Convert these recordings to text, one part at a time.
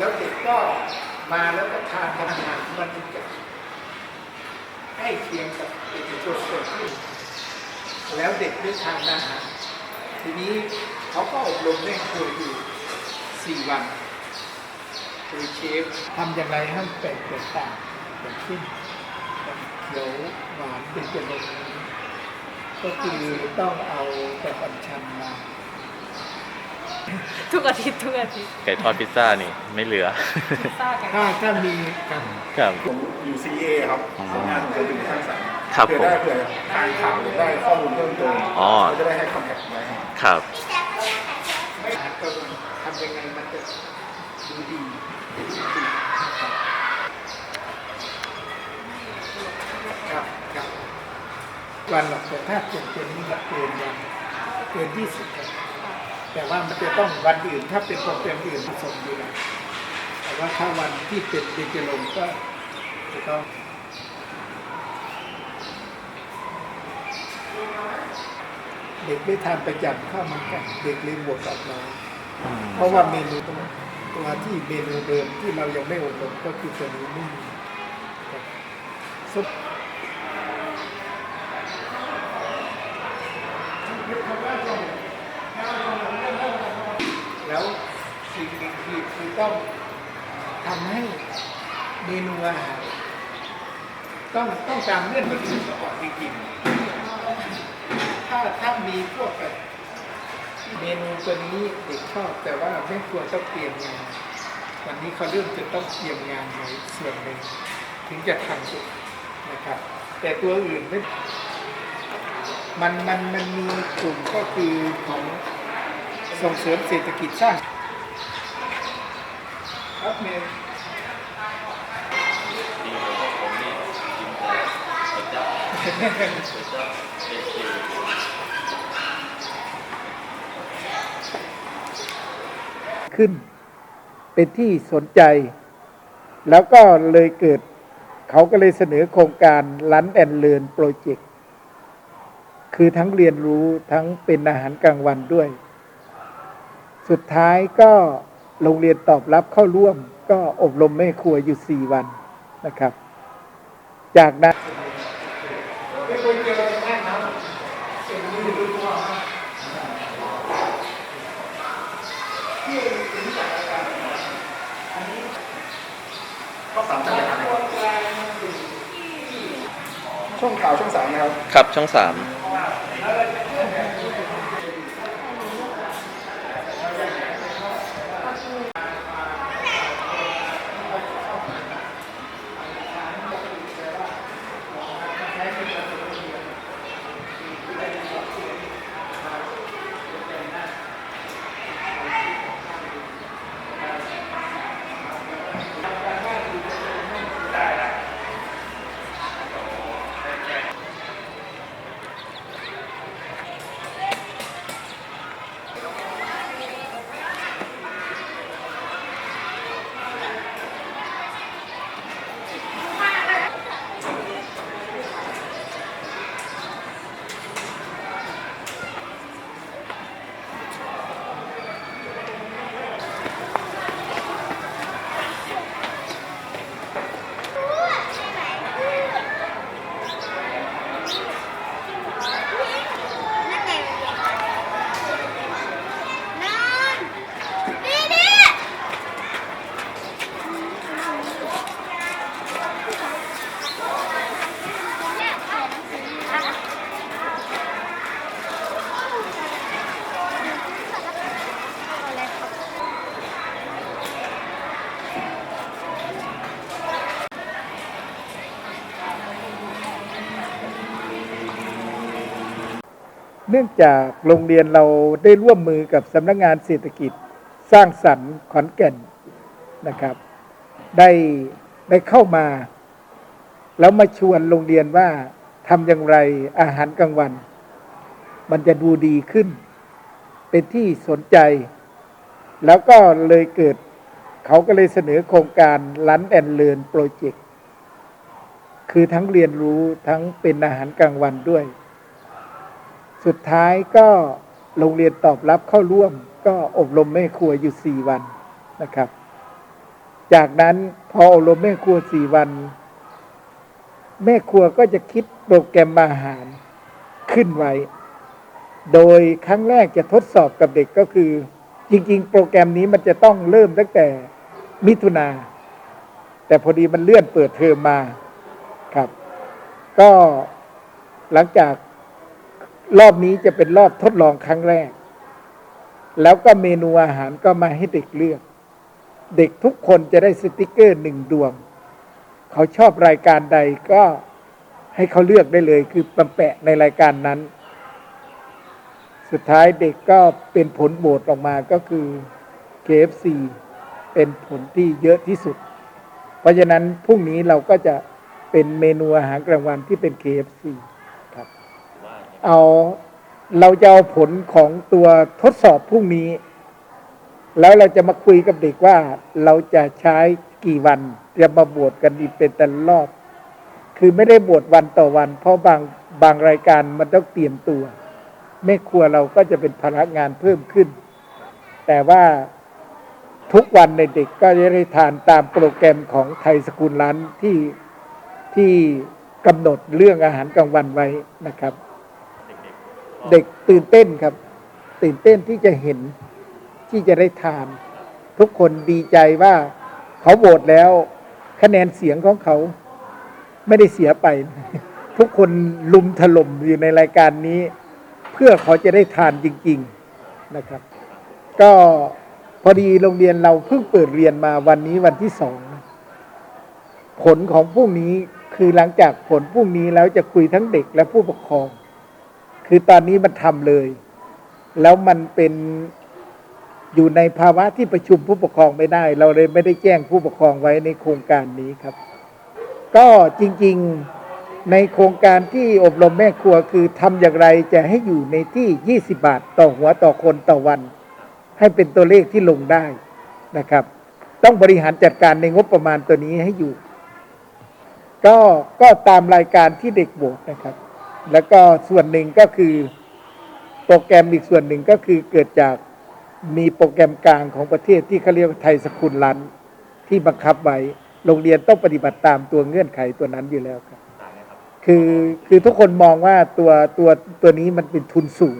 แล้วเด็กก็มาแล้วก็ทานอาหารมันจะให้เคียงกับเอกชนเกิดขึ้นแล้วเด็กได้ทานอาหารทีนี้เขาก็อบรมแม่ครัวอยู่สี่วันโดยเชฟทำอย่างไรให้แปลกแตกต่างอย่างเช่นเขียวหวานเป็นจะลงก็คือต้องเอาแต่อัญชันมา ทุกอาทิตย์ทุกอาทิตย์ไก่ทอดพิซซ่านี่ไม่เหลือ พิซซ่ากัน ถ้าถ้ามีกัน ครับ ผมอยู่ CA ครับอ๋อทำงานจะถึงสร้างสรรค์ครับเผื่อผมได้เผื่อทางข่าวหรือได้ข้อมูลเพิ่มเติมอ๋อเราจะได้ให้คำแนะไว้ให้ครับ ไม่อาจก็ทำยังไงมันจะดูดี ครับครับวันหรอกแต่ถ้าเปลี่ยนเป็นนี่ละเกินวันเกินที่สิบครับ แต่ว่ามันจะต้องวันอื่นถ้าเป็นโปรแกรมอื่นผสมอยู่แล้วแต่ว่าถ้าวันที่เป็นเดจลงก็จะต้องเด็กได้ทานประจำข้าวมันไก่เด็กเลยบวกกับเราเพราะว่าเมนูตัวตัวที่เมนูเดิมที่เรายังไม่อบรมก็คือตัวนี้ไม่มีซุปแล้ว สิ่งหนึ่งคือคือต้องทำให้เมนูอาหารต้องต้องตามเงื่อนไขก่อนจริงๆถ้าถ้ามีพวกแบบเมนูตัวนี้เด็กชอบแต่ว่าไม่ควรต้องเตรียมงาน วันนี้เขาเริ่มจะต้องเตรียมงานในส่วนหนึ่งถึงจะทำสุดนะครับ แต่ตัวอื่นไม่มันมันมันมีกลุ่มก็คือของส่งเสริมเศรษฐกิจสร้าง ครับเมขึ้น เป็นที่สนใจ แล้วก็เลยเกิด เขาก็เลยเสนอโครงการลันแอนเลินโปรเจกต์คือทั้งเรียนรู้ทั้งเป็นอาหารกลางวันด้วย สุดท้ายก็ โรงเรียนตอบรับเข้าร่วม ก็อบรมแม่ครัวอยู่ 4 วันนะครับ จากนั้นข้อสามจะไปทางไหนช่วงข่าวช่วงสามนะครับ ครับช่องสาม เนื่องจากโรงเรียนเราได้ร่วมมือกับสำนักงานเศรษฐกิจสร้างสรรค์ขอนแก่นนะครับ ได้ได้เข้ามา แล้วมาชวนโรงเรียนว่าทำอย่างไรอาหารกลางวัน มันจะดูดีขึ้น เป็นที่สนใจ แล้วก็เลยเกิดเขาก็เลยเสนอโครงการลันแอนเลินโปรเจกต์คือทั้งเรียนรู้ทั้งเป็นอาหารกลางวันด้วย สุดท้ายก็โรงเรียนตอบรับเข้าร่วม ก็อบรมแม่ครัวอยู่4วันนะครับ จากนั้นพออบรมแม่ครัวสี่วัน แม่ครัวก็จะคิดโปรแกรมอาหารขึ้นไว้ โดยครั้งแรกจะทดสอบกับเด็กก็คือ จริง ๆ โปรแกรมนี้มันจะต้องเริ่มตั้งแต่มิถุนาแต่พอดีมันเลื่อนเปิดเทอมมาครับ ก็หลังจาก รอบนี้จะเป็นรอบทดลองครั้งแรก แล้วก็เมนูอาหารก็มาให้เด็กเลือก เด็กทุกคนจะได้สติกเกอร์หนึ่งดวง เขาชอบรายการใดก็ให้เขาเลือกได้เลย คือปแปะในรายการนั้น สุดท้ายเด็กก็เป็นผลโหวตออกมาก็คือ KFC เป็นผลที่เยอะที่สุด เพราะฉะนั้นพรุ่งนี้เราก็จะเป็นเมนูอาหารกลางวันที่เป็น KFC เอาเราจะเอาผลของตัวทดสอบพรุ่งนี้ แล้วเราจะมาคุยกับเด็กว่าเราจะใช้กี่วันจะมาบวชกันอีกเป็นแต่รอบ คือไม่ได้บวชวันต่อวัน เพราะบางบางรายการมันต้องเตรียมตัวแม่ครัวเราก็จะเป็นพนักงานเพิ่มขึ้น แต่ว่าทุกวันในเด็กก็จะได้ทานตามโปรแกรมของไทยสกุลร้านที่ที่กำหนดเรื่องอาหารกลางวันไว้นะครับ เด็กตื่นเต้นครับ ตื่นเต้นที่จะเห็นที่จะได้ทาน ทุกคนดีใจว่าเขาโหวตแล้ว คะแนนเสียงของเขาไม่ได้เสียไป ทุกคนลุมถล่มอยู่ในรายการนี้ เพื่อเขาจะได้ทานจริง ๆนะครับ ก็พอดีโรงเรียนเราเพิ่งเปิดเรียนมาวันนี้วันที่สองผลของพรุ่งนี้คือหลังจากผลพรุ่งนี้แล้วจะคุยทั้งเด็กและผู้ปกครอง คือตอนนี้มันทำเลย แล้วมันเป็นอยู่ในภาวะที่ประชุมผู้ปกครองไม่ได้ เราเลยไม่ได้แจ้งผู้ปกครองไว้ในโครงการนี้ครับ ก็จริงๆในโครงการที่อบรมแม่ครัวคือทำอย่างไรจะให้อยู่ในที่ 20 บาทต่อหัวต่อคนต่อวัน ให้เป็นตัวเลขที่ลงได้นะครับ ต้องบริหารจัดการในงบประมาณตัวนี้ให้อยู่ ก็ก็ตามรายการที่เด็กโบทนะครับ แล้วก็ส่วนหนึ่งก็คือโปรแกรมอีกส่วนหนึ่งก็คือเกิดจากมีโปรแกรมกลางของประเทศที่เขาเรียกว่าไทยสกุลรันที่บังคับไว้โรงเรียนต้องปฏิบัติตามตัวเงื่อนไขตัวนั้นอยู่แล้วครับ คือคือทุกคนมองว่าตัวตัวตัวนี้มันเป็นทุนสูง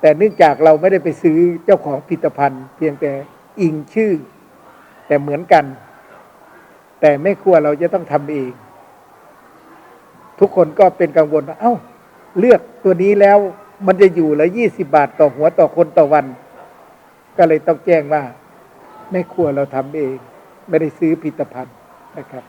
แต่เนื่องจากเราไม่ได้ไปซื้อเจ้าของผลิตภัณฑ์ เพียงแต่อิงชื่อ แต่เหมือนกัน แต่ไม่ครัวเราจะต้องทำเอง ทุกคนก็เป็นกังวลว่าเอ้า เลือกตัวนี้แล้วมันจะอยู่ละยี่สิบาทต่อหัวต่อคนต่อวัน ก็เลยต้องแจ้งว่าแม่ครัวเราทำเอง ไม่ได้ซื้อผลิตภัณฑ์นะครับ